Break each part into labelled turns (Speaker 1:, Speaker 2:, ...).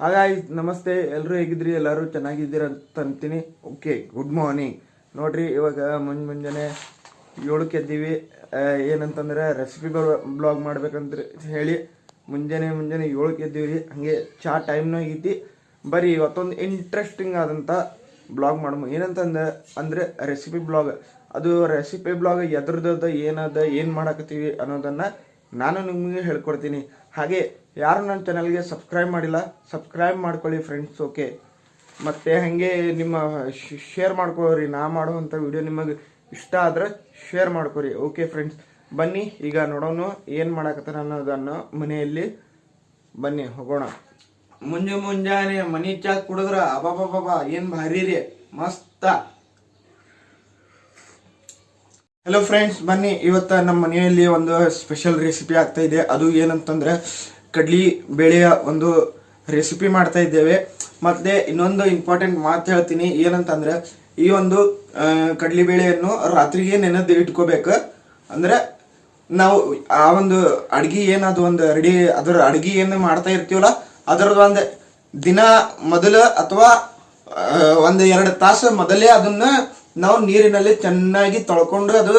Speaker 1: ಹಾಗಾಯ್ ನಮಸ್ತೆ. ಎಲ್ಲರೂ ಹೇಗಿದ್ರಿ? ಎಲ್ಲರೂ ಚೆನ್ನಾಗಿದ್ದೀರ ಅಂತ ಅಂತೀನಿ. ಓಕೆ ಗುಡ್ ಮಾರ್ನಿಂಗ್ ನೋಡ್ರಿ, ಇವಾಗ ಮುಂಜ್ ಮುಂಜಾನೆ ಏಳಕ್ಕೆ ಎದ್ದೀವಿ. ಏನಂತಂದ್ರೆ ರೆಸಿಪಿ ಬ್ಲಾಗ್ ಮಾಡ್ಬೇಕಂತ ಹೇಳಿ. ಮುಂಜಾನೆ ಮುಂಜಾನೆ ಏಳಕ್ಕೆ ಎದ್ದೀವಿ ರೀ. ಹಾಗೆ ಚಾ ಟೈಮ್ನೂ ಐತಿ. ಬರೀ ಇವತ್ತೊಂದು ಇಂಟ್ರೆಸ್ಟಿಂಗ್ ಆದಂಥ ಬ್ಲಾಗ್ ಮಾಡಮ ಏನಂತಂದ್ರೆ ಅಂದರೆ ರೆಸಿಪಿ ಬ್ಲಾಗ್ ಅದು ರೆಸಿಪಿ ಬ್ಲಾಗ್ ಎದ್ರದ್ದು, ಏನದ, ಏನು ಮಾಡಕತ್ತೀವಿ ಅನ್ನೋದನ್ನು ನಾನು ನಿಮಗೆ ಹೇಳ್ಕೊಡ್ತೀನಿ. ಹಾಗೆ ಯಾರು ನನ್ನ ಚಾನಲ್ಗೆ ಸಬ್ಸ್ಕ್ರೈಬ್ ಮಾಡಿಲ್ಲ ಸಬ್ಸ್ಕ್ರೈಬ್ ಮಾಡ್ಕೊಳ್ಳಿ ಫ್ರೆಂಡ್ಸ್ ಓಕೆ ಮತ್ತು ಹಾಗೆ ನಿಮ್ಮ ಶೇರ್ ಮಾಡ್ಕೊಳ್ರಿ, ನಾ ಮಾಡುವಂಥ ವಿಡಿಯೋ ನಿಮಗೆ ಇಷ್ಟ ಆದ್ರೆ ಶೇರ್ ಮಾಡ್ಕೊರಿ ಓಕೆ ಫ್ರೆಂಡ್ಸ್ ಬನ್ನಿ, ಈಗ ನೋಡೋಣ ಏನು ಮಾಡಕತ್ತಾರ ಅನ್ನೋದನ್ನು ಮನೆಯಲ್ಲಿ. ಬನ್ನಿ, ಹೋಗೋಣ. ಮುಂಜೆ ಮುಂಜಾನೆ ಮನಿ ಚಾ ಕುಡಿದ್ರ ಅಬಾಬಾಬಾ ಏನ್ ಭಾರಿ ರೀ, ಮಸ್ತ. ಹಲೋ ಫ್ರೆಂಡ್ಸ್ ಬನ್ನಿ, ಇವತ್ತ ನಮ್ಮ ಮನೆಯಲ್ಲಿ ಒಂದು ಸ್ಪೆಷಲ್ ರೆಸಿಪಿ ಆಗ್ತಾ ಇದೆ. ಅದು ಏನಂತಂದ್ರೆ ಕಡ್ಲಿ ಬೇಳೆಯ ಒಂದು ರೆಸಿಪಿ ಮಾಡ್ತಾ ಇದ್ದೇವೆ. ಮತ್ತೆ ಇನ್ನೊಂದು ಇಂಪಾರ್ಟೆಂಟ್ ಮಾತು ಹೇಳ್ತೀನಿ. ಏನಂತಂದ್ರೆ, ಈ ಒಂದು ಕಡ್ಲಿ ಬೇಳೆಯನ್ನು ರಾತ್ರಿಗೆ ನೆನೆದು ಇಟ್ಕೋಬೇಕು. ಅಂದ್ರೆ, ನಾವು ಆ ಒಂದು ಅಡ್ಗಿ ಏನದು ಒಂದು ರೆಡಿ ಅದರ ಅಡ್ಗಿ ಏನು ಮಾಡ್ತಾ ಇರ್ತೀವಲ್ಲ, ಅದರದ್ದು ಒಂದು ದಿನ ಮೊದಲು ಅಥವಾ ಒಂದು ಎರಡು ತಾಸು ಮೊದಲೇ ಅದನ್ನ ನಾವು ನೀರಿನಲ್ಲಿ ಚೆನ್ನಾಗಿ ತೊಳ್ಕೊಂಡು ಅದು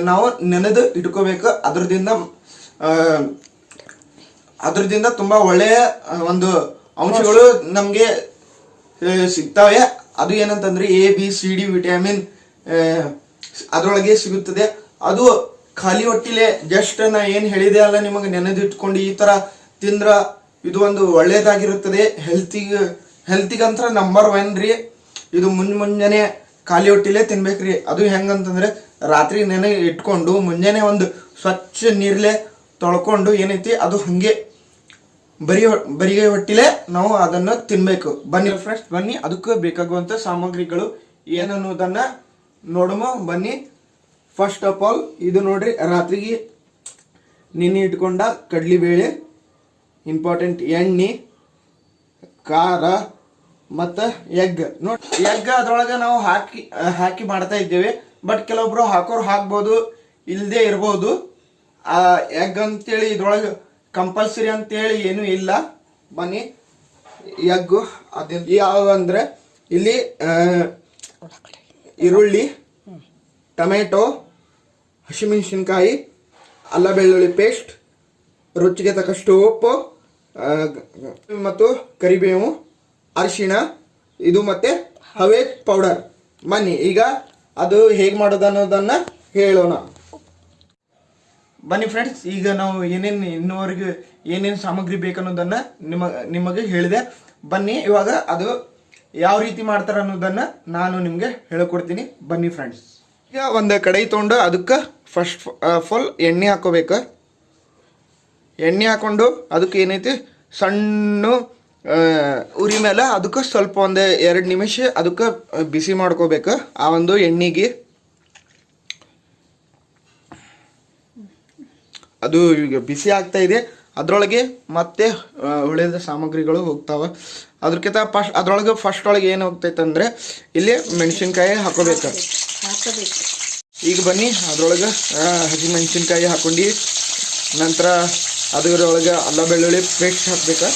Speaker 1: ನಾವು ನೆನೆದು ಇಟ್ಕೋಬೇಕು. ಅದರದಿಂದ ಅದ್ರದಿಂದ ತುಂಬಾ ಒಳ್ಳೆಯ ಒಂದು ಅಂಶಗಳು ನಮಗೆ ಸಿಗ್ತಾವೆ. ಅದು ಏನಂತಂದ್ರೆ A B C D vitamin ಅದರೊಳಗೆ ಸಿಗುತ್ತದೆ. ಅದು ಖಾಲಿ ಹೊಟ್ಟಿಲೆ ಜಸ್ಟ್ ನಾ ಏನ್ ಹೇಳಿದೆ ಅಲ್ಲ ನಿಮಗೆ ನೆನೆದಿಟ್ಕೊಂಡು ಈ ತರ ತಿಂದ್ರ ಇದು ಒಂದು ಒಳ್ಳೇದಾಗಿರುತ್ತದೆ. ಹೆಲ್ತಿಗೆ ಹೆಲ್ತಿಗಂತ್ರ ನಂಬರ್ ಒನ್ ರೀ. ಇದು ಮುಂಜ್ ಮುಂಜಾನೆ ಖಾಲಿ ಹೊಟ್ಟಿಲೆ ತಿನ್ಬೇಕ್ರಿ. ಅದು ಹೆಂಗಂತಂದ್ರೆ ರಾತ್ರಿ ನೆನೆ ಇಟ್ಕೊಂಡು ಮುಂಜಾನೆ ಒಂದು ಸ್ವಚ್ಛ ನೀರ್ಲೆ ತೊಳ್ಕೊಂಡು ಏನೈತಿ, ಅದು ಹಂಗೆ ಬರಿ ಬರಿಗೆ ಹೊಟ್ಟಿಲೆ ನಾವು ಅದನ್ನ ತಿನ್ಬೇಕು. ಬನ್ನಿ ಫ್ರೆಂಡ್ಸ್ ಬನ್ನಿ, ಅದಕ್ಕೆ ಬೇಕಾಗುವಂತ ಸಾಮಗ್ರಿಗಳು ಏನನ್ನುವುದನ್ನ ನೋಡಮ, ಬನ್ನಿ. ಫಸ್ಟ್ ಆಫ್ ಆಲ್ ಇದು ನೋಡ್ರಿ, ರಾತ್ರಿಗೆ ನಿನ್ನೆ ಇಟ್ಕೊಂಡ ಕಡ್ಲಿಬೇಳೆ ಇಂಪಾರ್ಟೆಂಟ್ ಎಣ್ಣೆ, ಖಾರ ಮತ್ತು ಎಗ್ ನೋಡಿ ಎಗ್ ಅದ್ರೊಳಗೆ ನಾವು ಹಾಕಿ ಹಾಕಿ ಮಾಡ್ತಾ ಇದ್ದೇವೆ ಬಟ್ ಕೆಲವೊಬ್ರು ಹಾಕೋರು ಹಾಕ್ಬೋದು ಇಲ್ಲದೆ ಇರ್ಬೋದು. ಆ ಎಗ್ ಅಂತೇಳಿ ಇದ್ರೊಳಗೆ ಕಂಪಲ್ಸರಿ ಅಂತೇಳಿ ಏನೂ ಇಲ್ಲ. ಬನ್ನಿ ಎಗ್ಗು ಅದಿನ್ ಯಾವ ಅಂದ್ರೆ ಇಲ್ಲಿ ಈರುಳ್ಳಿ, ಟೊಮೆಟೊ, ಹಸಿಮೆಣಸಿನ್ಕಾಯಿ, ಅಲ್ಲ ಬೆಳ್ಳುಳ್ಳಿ ಪೇಸ್ಟ್ ರುಚಿಗೆ ತಕ್ಕಷ್ಟು ಉಪ್ಪು ಮತ್ತು ಕರಿಬೇವು, ಅರಿಶಿಣ, ಇದು ಮತ್ತೆ ಹವೆ ಪೌಡರ್ ಬನ್ನಿ, ಈಗ ಅದು ಹೇಗೆ ಮಾಡೋದು ಅನ್ನೋದನ್ನ ಹೇಳೋಣ. ಬನ್ನಿ ಫ್ರೆಂಡ್ಸ್ ಈಗ ನಾವು ಏನೇನು ಇನ್ನೋರಿಗೆ ಏನೇನು ಸಾಮಗ್ರಿ ಬೇಕನ್ನೋದನ್ನ ನಿಮ್ಮ, ನಿಮಗೆ ಹೇಳಿದೆ. ಬನ್ನಿ, ಇವಾಗ ಅದು ಯಾವ ರೀತಿ ಮಾಡ್ತಾರೆ ಅನ್ನೋದನ್ನು ನಾನು ನಿಮಗೆ ಹೇಳ್ಕೊಡ್ತೀನಿ. ಬನ್ನಿ ಫ್ರೆಂಡ್ಸ್ ಈಗ ಒಂದು ಕಡೆ ತೊಗೊಂಡು ಅದಕ್ಕೆ ಫಸ್ಟ್ ಫುಲ್ ಎಣ್ಣೆ ಹಾಕೋಬೇಕು. ಎಣ್ಣೆ ಹಾಕೊಂಡು ಅದಕ್ಕೆ ಏನೈತಿ? ಸಣ್ಣ ಉರಿ ಮೇಲೆ ಅದಕ್ಕೆ ಸ್ವಲ್ಪ ಒಂದು ಎರಡು ನಿಮಿಷ ಅದಕ್ಕೆ ಬಿಸಿ ಮಾಡ್ಕೋಬೇಕು. ಆ ಒಂದು ಎಣ್ಣೆಗೆ ಅದು ಈಗ ಬಿಸಿ ಆಗ್ತಾ ಇದೆ. ಅದರೊಳಗೆ ಮತ್ತೆ ಉಳಿದ ಸಾಮಗ್ರಿಗಳು ಹೋಗ್ತಾವೆ. ಅದ್ರಕ್ಕಿಂತ ಫಸ್ಟ್ ಅದರೊಳಗೆ ಫಸ್ಟ್ ಒಳಗೆ ಏನು ಹೋಗ್ತೈತೆ ಅಂದರೆ ಇಲ್ಲಿ ಮೆಣಸಿನ್ಕಾಯಿ ಹಾಕೋಬೇಕು. ಈಗ ಬನ್ನಿ ಅದರೊಳಗೆ ಹಸಿ ಮೆಣಸಿನ್ಕಾಯಿ ಹಾಕೊಂಡು ನಂತರ ಅದರೊಳಗೆ ಅಲ್ಲ ಬೆಳ್ಳುಳ್ಳಿ ಪೇಸ್ಟ್ ಹಾಕ್ಬೇಕು.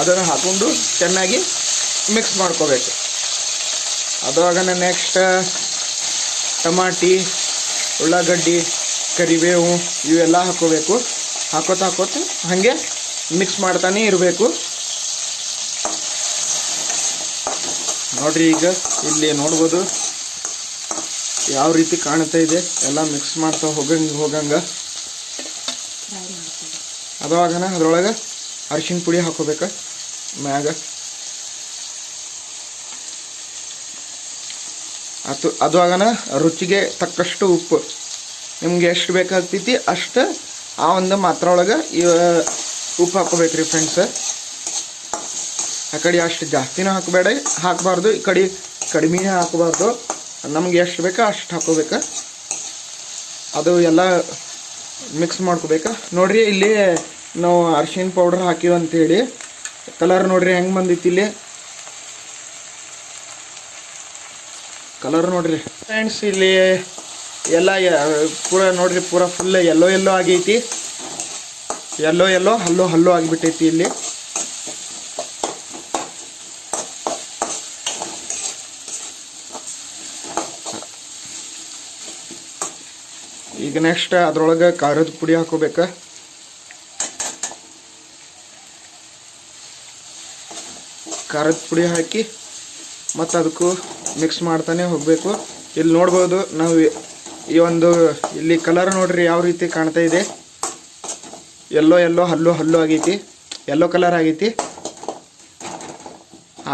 Speaker 1: ಅದನ್ನು ಹಾಕೊಂಡು ಚೆನ್ನಾಗಿ ಮಿಕ್ಸ್ ಮಾಡ್ಕೋಬೇಕು. ಅದಾಗ ನೆಕ್ಸ್ಟ್ ಟಮಾಟಿ ಉಳ್ಳಾಗಡ್ಡಿ ಕರಿಬೇವು ಇವೆಲ್ಲ ಹಾಕೋಬೇಕು. ಹಾಕೋತ ಹಾಕೋತ ಹಾಗೆ ಮಿಕ್ಸ್ ಮಾಡ್ತಾನೆ ಇರಬೇಕು. ನೋಡ್ರಿ ಈಗ ಇಲ್ಲಿ ನೋಡ್ಬೋದು ಯಾವ ರೀತಿ ಕಾಣ್ತಾ ಇದೆ. ಎಲ್ಲ ಮಿಕ್ಸ್ ಮಾಡ್ತಾ ಹೋಗಂಗೆ ಹೋಗಂಗ. ಅದಾಗನ ಅದ್ರೊಳಗೆ ಅರಿಶಿನ ಪುಡಿ ಹಾಕೋಬೇಕ ಮ್ಯಾಗ. ಅದು ಅದು ರುಚಿಗೆ ತಕ್ಕಷ್ಟು ಉಪ್ಪು. ನಿಮ್ಗೆ ಎಷ್ಟು ಬೇಕಾಗ್ತೈತಿ ಅಷ್ಟು ಆ ಒಂದು ಮಾತ್ರ ಒಳಗೆ ಉಪ್ಪು ಹಾಕೋಬೇಕ್ರಿ ಫ್ರೆಂಡ್ಸ್ ಆ ಕಡೆ ಅಷ್ಟು ಜಾಸ್ತಿನೂ ಹಾಕಬೇಡ, ಹಾಕಬಾರ್ದು. ಈ ಕಡೆ ಕಡಿಮೆನೇ ಹಾಕಬಾರ್ದು. ನಮ್ಗೆ ಎಷ್ಟು ಬೇಕೋ ಅಷ್ಟು ಹಾಕೋಬೇಕು ಅದು ಎಲ್ಲ ಮಿಕ್ಸ್ ಮಾಡ್ಕೋಬೇಕು. ನೋಡಿರಿ, ಇಲ್ಲಿ ನಾವು ಅರ್ಶಿನ ಪೌಡರ್ ಹಾಕಿವಿ ಅಂತೇಳಿ. ಕಲರ್ ನೋಡಿರಿ, ಹೆಂಗೆ ಬಂದಿತ್ತು ಇಲ್ಲಿ? ಕಲರ್ ನೋಡಿರಿ. ಫ್ರೆಂಡ್ಸ್ ಇಲ್ಲಿ ಎಲ್ಲ ಪೂರ ನೋಡ್ರಿ, ಪೂರ ಫುಲ್ ಎಲ್ಲೋ ಎಲ್ಲೋ ಆಗೈತಿ. ಎಲ್ಲೋ ಎಲ್ಲೋ ಹಲ್ಲೋ ಹಲ್ಲು ಆಗಿಬಿಟ್ಟೈತಿ ಇಲ್ಲಿ. ಈಗ ನೆಕ್ಸ್ಟ್ ಅದ್ರೊಳಗೆ ಖಾರದ ಪುಡಿ ಹಾಕೋಬೇಕು. ಖಾರದ ಪುಡಿ ಹಾಕಿ ಮತ್ತು ಅದಕ್ಕೂ ಮಿಕ್ಸ್ ಮಾಡ್ತಾನೆ ಹೋಗಬೇಕು. ಇಲ್ಲಿ ನೋಡ್ಬೋದು ನಾವು ಈ ಒಂದು ಇಲ್ಲಿ ಕಲರ್ ನೋಡ್ರಿ ಯಾವ ರೀತಿ ಕಾಣ್ತಾ ಇದೆ. ಎಲ್ಲೋ ಎಲ್ಲೋ ಹಲ್ಲು ಹಲ್ಲು ಆಗೈತಿ. ಎಲ್ಲೋ ಕಲರ್ ಆಗೈತಿ.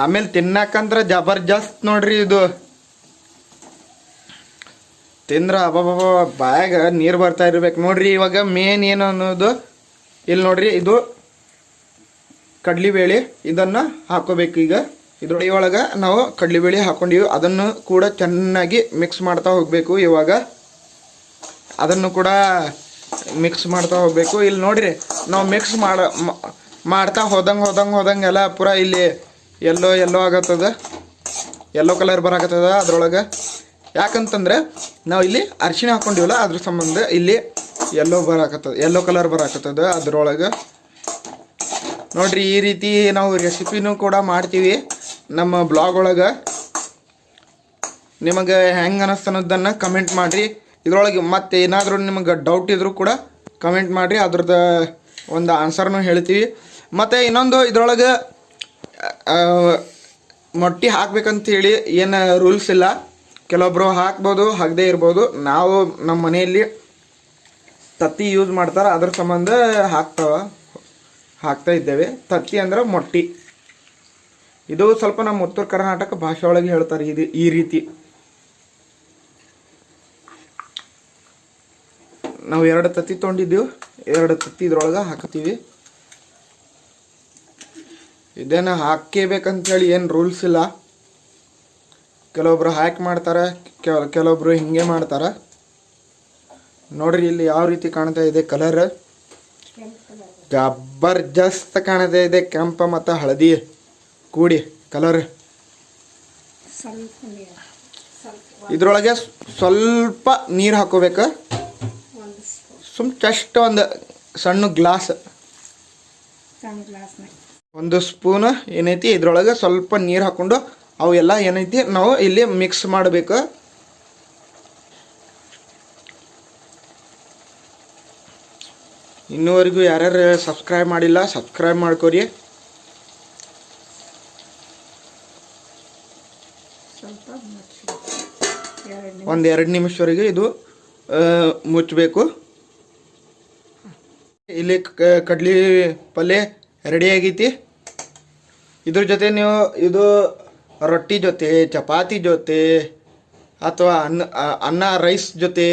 Speaker 1: ಆಮೇಲೆ ತಿನ್ನಕಂದ್ರ ಜಬರ್ಜಸ್ತ್ ನೋಡ್ರಿ ಇದು. ತಿಂದ್ರ ಅಬ್ಬಬ್ಬ ಬಾಯಾಗ ನೀರು ಬರ್ತಾ ಇರ್ಬೇಕು. ನೋಡ್ರಿ ಇವಾಗ ಮೇನ್ ಏನು ಅನ್ನೋದು. ಇಲ್ಲಿ ನೋಡ್ರಿ ಇದು ಕಡ್ಲಿಬೇಳೆ. ಇದನ್ನ ಹಾಕೋಬೇಕು ಈಗ. ಇದ್ರೊಳಗೆ ನಾವು ಕಡ್ಲಿಬೇಳೆ ಹಾಕೊಂಡಿವಿ. ಅದನ್ನು ಕೂಡ ಚೆನ್ನಾಗಿ ಮಿಕ್ಸ್ ಮಾಡ್ತಾ ಹೋಗಬೇಕು ಇವಾಗ. ಅದನ್ನು ಕೂಡ ಮಿಕ್ಸ್ ಮಾಡ್ತಾ ಹೋಗಬೇಕು. ಇಲ್ಲಿ ನೋಡಿರಿ, ನಾವು ಮಿಕ್ಸ್ ಮಾಡ ಮಾಡ್ತಾ ಹೋದಂಗೆ ಹೋದಂಗೆ ಹೋದಂಗೆ ಎಲ್ಲ ಪೂರ ಇಲ್ಲಿ ಎಲ್ಲೋ ಎಲ್ಲೋ ಆಗತ್ತದ. ಎಲ್ಲೋ ಕಲರ್ ಬರಾಕತ್ತದ ಅದ್ರೊಳಗೆ. ಯಾಕಂತಂದ್ರೆ ನಾವು ಇಲ್ಲಿ ಅರಿಶಿಣ ಹಾಕೊಂಡಿವಲ್ಲ, ಅದ್ರ ಸಂಬಂಧ ಇಲ್ಲಿ ಎಲ್ಲೋ ಬರಾಕತ್ತದ, ಎಲ್ಲೋ ಕಲರ್ ಬರಾಕತ್ತದ ಅದರೊಳಗೆ. ನೋಡ್ರಿ, ಈ ರೀತಿ ನಾವು ರೆಸಿಪಿನೂ ಕೂಡ ಮಾಡ್ತೀವಿ. ನಮ್ಮ ಬ್ಲಾಗ್ ಒಳಗೆ. ನಿಮಗೆ ಹೆಂಗೆ ಅನ್ನಿಸ್ತನ್ನೋದನ್ನು ಕಮೆಂಟ್ ಮಾಡಿರಿ. ಇದ್ರೊಳಗೆ ಮತ್ತೆ ಏನಾದರೂ ನಿಮಗೆ ಡೌಟ್ ಇದ್ದರೂ ಕೂಡ ಕಮೆಂಟ್ ಮಾಡಿರಿ. ಅದ್ರದ್ದು ಒಂದು ಆನ್ಸರ್ನು ಹೇಳ್ತೀವಿ. ಮತ್ತು ಇನ್ನೊಂದು ಇದ್ರೊಳಗೆ ಮೊಟ್ಟೆ ಹಾಕ್ಬೇಕಂತೇಳಿ ಏನು ರೂಲ್ಸ್ ಇಲ್ಲ. ಕೆಲವೊಬ್ಬರು ಹಾಕ್ಬೋದು ಹಾಕದೇ ಇರ್ಬೋದು. ನಾವು ನಮ್ಮ ಮನೆಯಲ್ಲಿ ತತ್ತಿ ಯೂಸ್ ಮಾಡ್ತಾರೆ. ಅದ್ರ ಸಂಬಂಧ ಹಾಕ್ತಾವ ಹಾಕ್ತಾ ಇದ್ದೇವೆ. ತತ್ತಿ ಅಂದ್ರೆ ಮೊಟ್ಟಿ. ಇದು ಸ್ವಲ್ಪ ನಮ್ಮ ಉತ್ತರ ಕರ್ನಾಟಕ ಭಾಷೆ ಒಳಗೆ ಹೇಳ್ತಾರೆ ಇದು ಈ ರೀತಿ. ನಾವು ಎರಡು ತತ್ತಿ ತೊಗೊಂಡಿದ್ದೀವಿ. ಎರಡು ತತ್ತಿ ಇದ್ರೊಳಗೆ ಹಾಕ್ತೀವಿ ಇದನ್ನು ಹಾಕೇಬೇಕಂತೇಳಿ ಏನು ರೂಲ್ಸ್ ಇಲ್ಲ. ಕೆಲವೊಬ್ರು ಹ್ಯಾಕ್ ಮಾಡ್ತಾರೆ ಕೆಲ ಕೆಲವೊಬ್ರು ಹಿಂಗೆ ಮಾಡ್ತಾರೆ. ನೋಡ್ರಿ ಇಲ್ಲಿ ಯಾವ ರೀತಿ ಕಾಣ್ತಾ ಇದೆ ಕಲರ್ ಜಬರ್ದಸ್ತ್ ಕಾಣ್ತಾ ಇದೆ ಕೆಂಪ ಮತ್ತು ಹಳದಿ ಕೂಡಿ ಕಲರ್ ಇದ್ರೊಳಗೆ ಸ್ವಲ್ಪ ನೀರು ಹಾಕೋಬೇಕು. ಸುಮ್ ಜಸ್ಟ್ ಒಂದು ಸಣ್ಣ ಗ್ಲಾಸ್. ಒಂದು ಸ್ಪೂನ್ ಏನೈತಿ ಇದ್ರೊಳಗೆ ಸ್ವಲ್ಪ ನೀರು ಹಾಕೊಂಡು ಅವೆಲ್ಲ ಏನೈತಿ ನಾವು ಇಲ್ಲಿ ಮಿಕ್ಸ್ ಮಾಡಬೇಕು. ಇನ್ನೂವರೆಗೂ ಯಾರ್ಯಾರು ಸಬ್ಸ್ಕ್ರೈಬ್ ಮಾಡಿಲ್ಲ ಸಬ್ಸ್ಕ್ರೈಬ್ ಮಾಡ್ಕೋರಿ.
Speaker 2: ಸ್ವಲ್ಪ ಮುಚ್ಚಬೇಕು ಎರಡು ನಿಮಿಷ.
Speaker 1: ಒಂದು ಎರಡು ನಿಮಿಷವರೆಗೆ ಇದು ಮುಚ್ಚಬೇಕು. ಇಲ್ಲಿ ಕಡ್ಲಿ ಪಲ್ಯ ರೆಡಿ ಆಗೈತಿ. ಇದ್ರ ಜೊತೆ ನೀವು ಇದು ರೊಟ್ಟಿ ಜೊತೆ, ಚಪಾತಿ ಜೊತೆ, ಅಥವಾ ಅನ್ನ ಅನ್ನ, ರೈಸ್ ಜೊತೆ,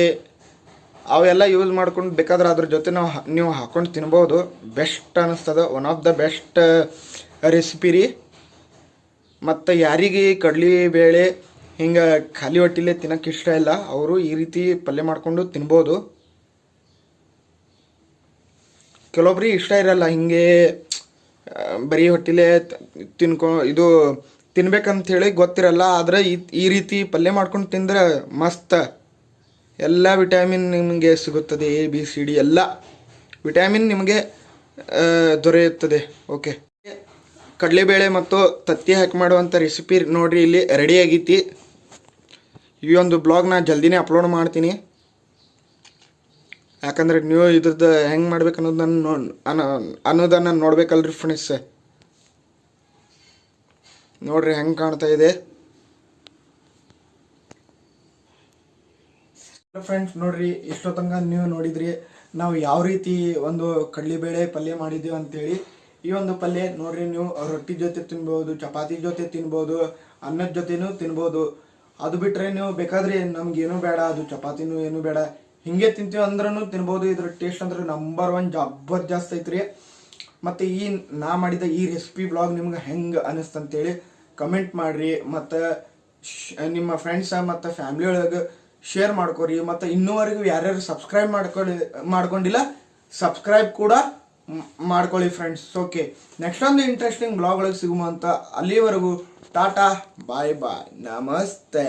Speaker 1: ಅವೆಲ್ಲ ಯೂಸ್ ಮಾಡ್ಕೊಂಡು ಬೇಕಾದ್ರೆ ಅದ್ರ ಜೊತೆ ನಾವು ನೀವು ಹಾಕೊಂಡು ತಿನ್ಬೋದು. ಬೆಸ್ಟ್ ಅನ್ನಿಸ್ತದ one of the best recipe ರೀ. ಮತ್ತು ಯಾರಿಗೆ ಕಡ್ಲಿ ಬೇಳೆ ಹಿಂಗೆ ಖಾಲಿ ಹೊಟ್ಟಿಲೆ ತಿನ್ನಕ್ಕೆ ಇಷ್ಟ ಇಲ್ಲ, ಅವರು ಈ ರೀತಿ ಪಲ್ಯ ಮಾಡಿಕೊಂಡು ತಿನ್ಬೋದು. ಕೆಲವೊಬ್ರಿಗೆ ಇಷ್ಟ ಇರಲ್ಲ, ಹಿಂಗೆ ಬರೀ ಹೊಟ್ಟಿಲೆ ತಿನ್ಕೊ, ಇದು ತಿನ್ಬೇಕಂತ ಹೇಳಿ ಗೊತ್ತಿರಲ್ಲ, ಆದ್ರೆ ಈ ರೀತಿ ಪಲ್ಯ ಮಾಡ್ಕೊಂಡು ತಿಂದ್ರೆ ಮಸ್ತ್. ಎಲ್ಲ ವಿಟಮಿನ್ ನಿಮಗೆ ಸಿಗುತ್ತದೆ ಎ ಬಿ ಸಿ ಡಿ ಎಲ್ಲ ವಿಟಮಿನ್ ನಿಮಗೆ ದೊರೆಯುತ್ತದೆ. ಓಕೆ ಕಡಲೆಬೇಳೆ ಮತ್ತು ತತ್ತಿ ಹಾಕಿ ಮಾಡುವಂಥ ರೆಸಿಪಿ ನೋಡಿರಿ, ಇಲ್ಲಿ ರೆಡಿ ಆಗೈತಿ. ಈ ಒಂದು ಬ್ಲಾಗ್ ನಾ ಜಲ್ದಿನೇ ಅಪ್ಲೋಡ್ ಮಾಡ್ತೀನಿ. ಯಾಕಂದ್ರೆ ನೀವು ಇದ್ರದ್ದು ಹೆಂಗೆ ಮಾಡ್ಬೇಕು ಅನ್ನೋದನ್ನ ನೋ ಅನ್ನೋ ಅನ್ನೋದನ್ನು ನೋಡ್ಬೇಕಲ್ರಿ ಫ್ರೆಂಡ್ಸ್ ನೋಡ್ರಿ ಹೆಂಗೆ ಕಾಣ್ತಾ ಇದೆ. ಫ್ರೆಂಡ್ಸ್ ನೋಡ್ರಿ, ಇಷ್ಟೊತ್ತಂಗ ನೀವು ನೋಡಿದ್ರಿ, ನಾವು ಯಾವ ರೀತಿ ಒಂದು ಕಡಲೆಬೇಳೆ ಪಲ್ಯ ಮಾಡಿದ್ದೀವಿ ಅಂತೇಳಿ. ಈ ಒಂದು ಪಲ್ಯ ನೋಡ್ರಿ ನೀವು, ರೊಟ್ಟಿ ಜೊತೆ ತಿನ್ಬೋದು, ಚಪಾತಿ ಜೊತೆ ತಿನ್ಬೋದು, ಅನ್ನದ ಜೊತೆನೂ ತಿನ್ಬೋದು. ಅದು ಬಿಟ್ಟರೆ ನೀವು ಬೇಕಾದ್ರೆ ನಮ್ಗೇನು ಬೇಡ, ಅದು ಚಪಾತಿನೂ ಏನು ಬೇಡ. ಹಿಂಗೆ ತಿಂತೀವಿ ಅಂದ್ರೂ ತಿನ್ಬೋದು. ಇದ್ರ ಟೇಸ್ಟ್ ಅಂದ್ರೆ ನಂಬರ್ ಒನ್ ಜಬರ್ದಸ್ತ್ ಐತ್ರಿ. ಮತ್ತು ಈ ನಾ ಮಾಡಿದ ಈ ರೆಸಿಪಿ ಬ್ಲಾಗ್ ನಿಮ್ಗೆ ಹೆಂಗೆ ಅನಿಸ್ತಂತೇಳಿ ಕಮೆಂಟ್ ಮಾಡಿರಿ. ಮತ್ತು ನಿಮ್ಮ ಫ್ರೆಂಡ್ಸ ಮತ್ತು ಫ್ಯಾಮ್ಲಿ ಒಳಗೆ ಶೇರ್ ಮಾಡ್ಕೊರಿ. ಮತ್ತು ಇನ್ನೂವರೆಗೂ ಯಾರ್ಯಾರು ಸಬ್ಸ್ಕ್ರೈಬ್ ಮಾಡ್ಕೊಳ್ಳಿ ಮಾಡ್ಕೊಂಡಿಲ್ಲ ಸಬ್ಸ್ಕ್ರೈಬ್ ಕೂಡ ಮಾಡ್ಕೊಳ್ಳಿ ಫ್ರೆಂಡ್ಸ್ ಓಕೆ ನೆಕ್ಸ್ಟ್ ಒಂದು ಇಂಟ್ರೆಸ್ಟಿಂಗ್ ಬ್ಲಾಗ್ ಒಳಗೆ ಸಿಗುವಂತ ಅಲ್ಲಿವರೆಗೂ ಟಾಟಾ ಬಾಯ್ ಬಾಯ್ ನಮಸ್ತೆ.